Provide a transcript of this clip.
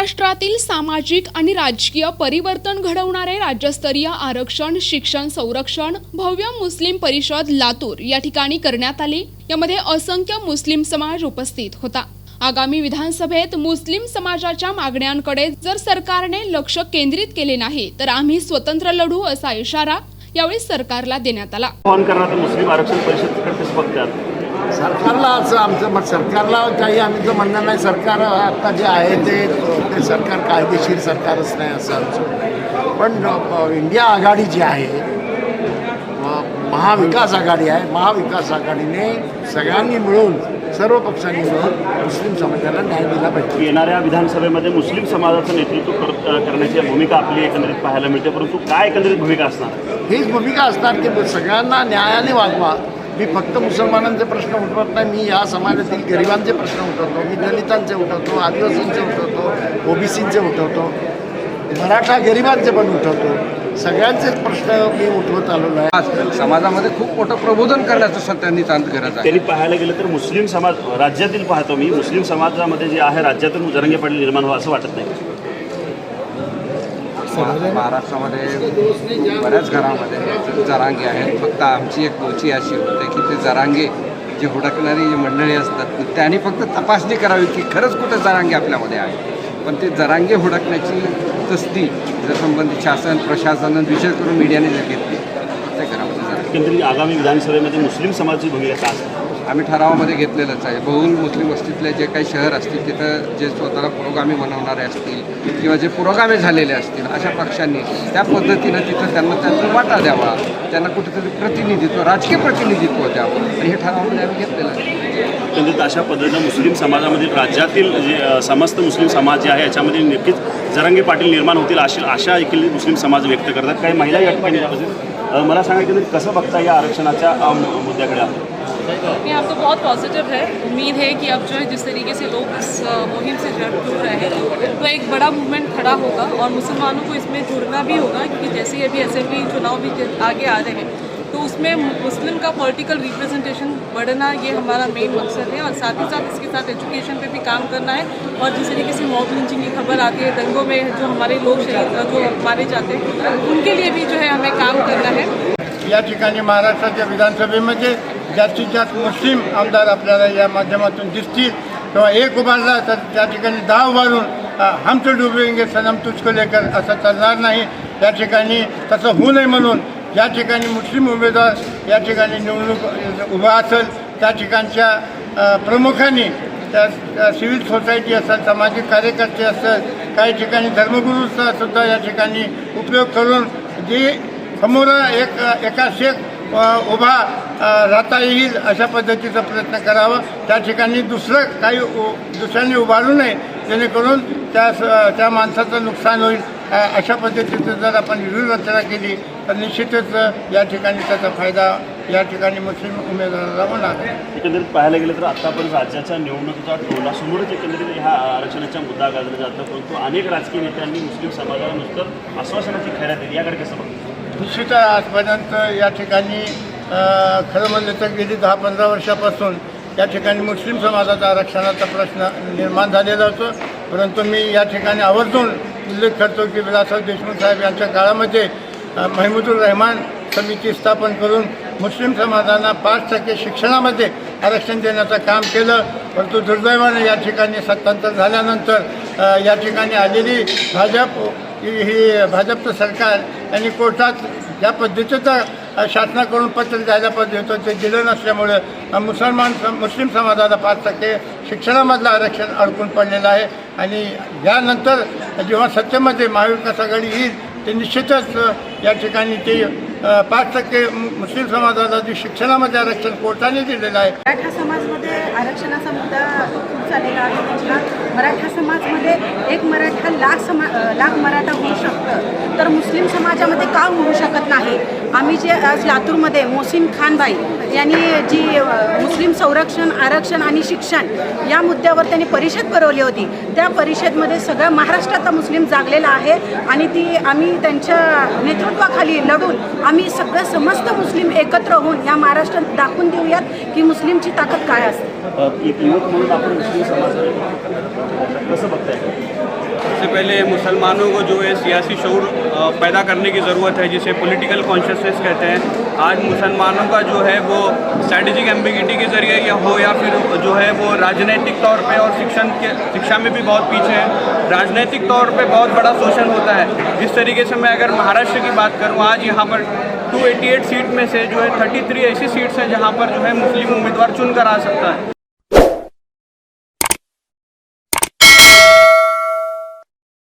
महाराष्ट्रातील सामाजिक आणि राजकीय परिवर्तन घडवणारे राज्यस्तरीय आरक्षण शिक्षण संरक्षण भव्य मुस्लिम परिषद लातूर या ठिकाणी करण्यात आली. यामध्ये असंख्य मुस्लिम समाज उपस्थित होता. आगामी विधानसभेत मुस्लिम समाजाच्या मागण्यांकडे जर सरकारने लक्ष केंद्रित केले नाही तर आम्ही स्वतंत्र लढू असा इशारा यावेळी सरकारला देण्यात आला. आवाहन करणार मुस्लिम आरक्षण परिषद बघतात. सरकारला असं आमचं मत सरकारला काही आमचं म्हणणं नाही. सरकार आता जे आहे ते ते सरकार कायदेशीर सरकारच नाही असं आमचं पण इंडिया आघाडी जी आहे महाविकास आघाडी आहे. महाविकास आघाडीने सगळ्यांनी मिळून सर्व पक्षांनी मिळून मुस्लिम समाजाला न्याय दिला पाहिजे. येणाऱ्या विधानसभेमध्ये मुस्लिम समाजाचं नेतृत्व कर- करण्याची भूमिका आपली एकंदरीत पाहायला मिळते परंतु काय एकंदरीत भूमिका असणार? हीच भूमिका असणार की सगळ्यांना न्यायाने वागवा. मी फक्त मुसलमानांचे प्रश्न उठवत नाही मी या समाजातील गरिबांचे प्रश्न उठवतो मी दलितांचे उठवतो आदिवासींचे उठवतो ओबीसींचे उठवतो मराठा गरिबांचे पण उठवतो. सगळ्यांचेच प्रश्न मी उठवत आलेलो आहे. आज समाजामध्ये खूप मोठं प्रबोधन करण्याचं सत्यांनी तांत गरज आहे. त्यांनी पाहायला गेलं तर मुस्लिम समाज राज्यातील पाहतो मी मुस्लिम समाजामध्ये जे आहे राज्यातून जरंगे पाटील निर्माण व्हावं असं वाटत नाही. महा- महाराष्ट्रामध्ये बऱ्याच घरामध्ये जरांगे आहेत. फक्त आमची एक गोची अशी होते की ते जरांगे जे हुडकणारी जी मंडळी असतात त्यांनी फक्त तपासणी करावी की खरंच कुठं जरांगे आपल्यामध्ये आहे पण ते जरांगे हुडकण्याची तस्ती जर संबंधित शासन प्रशासनानं विशेष करून मीडियाने जर घेतली जरांगे एकंदरीत आगामी विधानसभेमध्ये मुस्लिम समाजाची भूमिका आम्ही ठरावामध्ये घेतलेलंच आहे. बहुल मुस्लिम वस्तीतले जे काही शहर असतील तिथं जे स्वतःला पुरोगामी बनवणारे असतील किंवा जे पुरोगामी झालेले असतील अशा पक्षांनी त्या पद्धतीनं तिथं त्यांना त्यांचा वाटा द्यावा. त्यांना कुठेतरी प्रतिनिधित्व राजकीय प्रतिनिधित्व द्यावं. आणि हे ठरावामध्ये आम्ही घेतलेलं आहे. एकंदरीत अशा पद्धतीनं मुस्लिम समाजामध्ये राज्यातील जे समस्त मुस्लिम समाज जे आहे याच्यामध्ये नक्कीच जरंगे पाटील निर्माण होतील अशी आशा देखील मुस्लिम समाज व्यक्त करतात. काही महिला या ठिकाणी मला सांगा की कसं बघता या आरक्षणाच्या मुद्द्याकडे आपण? नहीं आप तो बहुत पॉजिटिव है. उम्मीद है कि अब जो है जिस तरीके से लोग इस मुहिम से जुड़ जुड़ रहे हैं तो एक बड़ा मूवमेंट खड़ा होगा और मुसलमानों को इसमें जुड़ना भी होगा क्योंकि जैसे ही अभी असेंबली चुनाव भी आगे आ रहे हैं तो उसमें मुस्लिम का पॉलिटिकल रिप्रेजेंटेशन बढ़ना ये हमारा मेन मकसद है और साथ ही साथ इसके साथ एजुकेशन पे भी काम करना है और जिस तरीके से मॉब लिंचिंग की खबर आती है, दंगों में जो हमारे लोग शहीद, जो मारे जाते हैं, उनके लिए भी जो है हमें काम करना है। या ठिकाणी महाराष्ट्राच्या विधानसभेमध्ये जास्तीत जास्त मुस्लिम आमदार आपल्याला या माध्यमातून दिसतील किंवा एक उभारला तर त्या ठिकाणी दहा उभारून हम तो डुबेंगे सनम तुझको लेकर असं चालणार नाही. या ठिकाणी तसं म्हणून ज्या ठिकाणी मुस्लिम उमेदवार या ठिकाणी निवडणूक उभा असेल त्या ठिकाणच्या प्रमुखांनी त्या सिव्हिल सोसायटी असेल सामाजिक कार्यकर्ते असेल काही ठिकाणी धर्मगुरूचा सुद्धा या ठिकाणी उपयोग करून जी समोर एक एका शेख उभा राहता येईल अशा पद्धतीचा प्रयत्न करावा. त्या ठिकाणी दुसरं काही उ- दुसऱ्यांनी उभारू नये जेणेकरून त्या स- त्या माणसाचं नुकसान होईल. अशा पद्धतीचं जर आपण व्यूहरचना केली तर निश्चितच या ठिकाणी त्याचा फायदा या ठिकाणी मुस्लिम उमेदवाराला होणार. एकंदरीत पाहायला गेलं तर आतापर्यंत राज्याच्या निवडणुकीचा टोला समोरच एकंदरीत ह्या आरक्षणाचा मुद्दा गाजला जातो परंतु अनेक राजकीय नेत्यांनी मुस्लिम समाजाला नुसतं आश्वासनाची खैरात दिली. याकडे कसं बघतो निश्चित आजपर्यंत या ठिकाणी खरं म्हणलं तर गेली दहा पंधरा वर्षापासून या ठिकाणी मुस्लिम समाजाचा आरक्षणाचा प्रश्न निर्माण झालेला होतो. परंतु मी या ठिकाणी आवर्जून उल्लेख करतो की विलासराव देशमुख साहेब यांच्या काळामध्ये महिमुदुर महमूदुर रहमान समिती स्थापन करून मुस्लिम समाजांना पाच टक्के शिक्षणामध्ये आरक्षण देण्याचं काम केलं. परंतु दुर्दैवाने या ठिकाणी सत्तांतर झाल्यानंतर या ठिकाणी आलेली भाजप ही भाजपचं सरकार यांनी कोर्टात ज्या पद्धतीचं शासनाकडून पत्र द्यायला पाहिजे होतं. ते दिलं नसल्यामुळे मुसलमान सम- मुस्लिम समाजाला पाच टक्के शिक्षणामधलं आरक्षण अडकून पडलेलं आहे. आणि यानंतर जेव्हा सत्तेमध्ये महाविकास आघाडी येईल ते निश्चितच या ठिकाणी ते पाच टक्के मुस्लिम समाजाला जे शिक्षणामध्ये आरक्षण कोर्टाने दिलेलं आहे. मराठा समाजमध्ये आरक्षणाचा मुद्दा खूप झालेला आहे. मराठा समाजमध्ये एक मराठा लाख समा लाख मराठा होऊ शकतं. तर मुस्लिम समाजामध्ये का होऊ शकत नाही? आम्ही जे आज लातूरमध्ये मोसिन खानबाई यांनी जी मुस्लिम संरक्षण आरक्षण आणि शिक्षण या मुद्द्यावर त्यांनी परिषद भरवली होती. त्या परिषदमध्ये सगळ्या महाराष्ट्राचा मुस्लिम जागलेला आहे आणि ती आम्ही त्यांच्या नेतृत्वाखाली लढून आम्ही सगळं समस्त मुस्लिम एकत्र होऊन या महाराष्ट्रात दाखवून देऊयात की मुस्लिमची ताकद काय असते. कसं सबसे पहले मुसलमानों को जो है सियासी शूर पैदा करने की ज़रूरत है, जिसे पॉलिटिकल कॉन्शियसनेस कहते हैं। आज मुसलमानों का जो है वो स्ट्रैटेजिक एम्बिगिटी के ज़रिए या हो या फिर जो है वो राजनीतिक तौर पे और शिक्षण के, शिक्षा में भी बहुत पीछे है। राजनीतिक तौर पे बहुत बड़ा शोषण होता है। जिस तरीके से मैं अगर महाराष्ट्र की बात करूँ, आज यहाँ पर 288 सीट में से जो है 33 ऐसी सीट्स हैं, जहाँ पर जो है मुस्लिम उम्मीदवार चुनकर आ सकता है।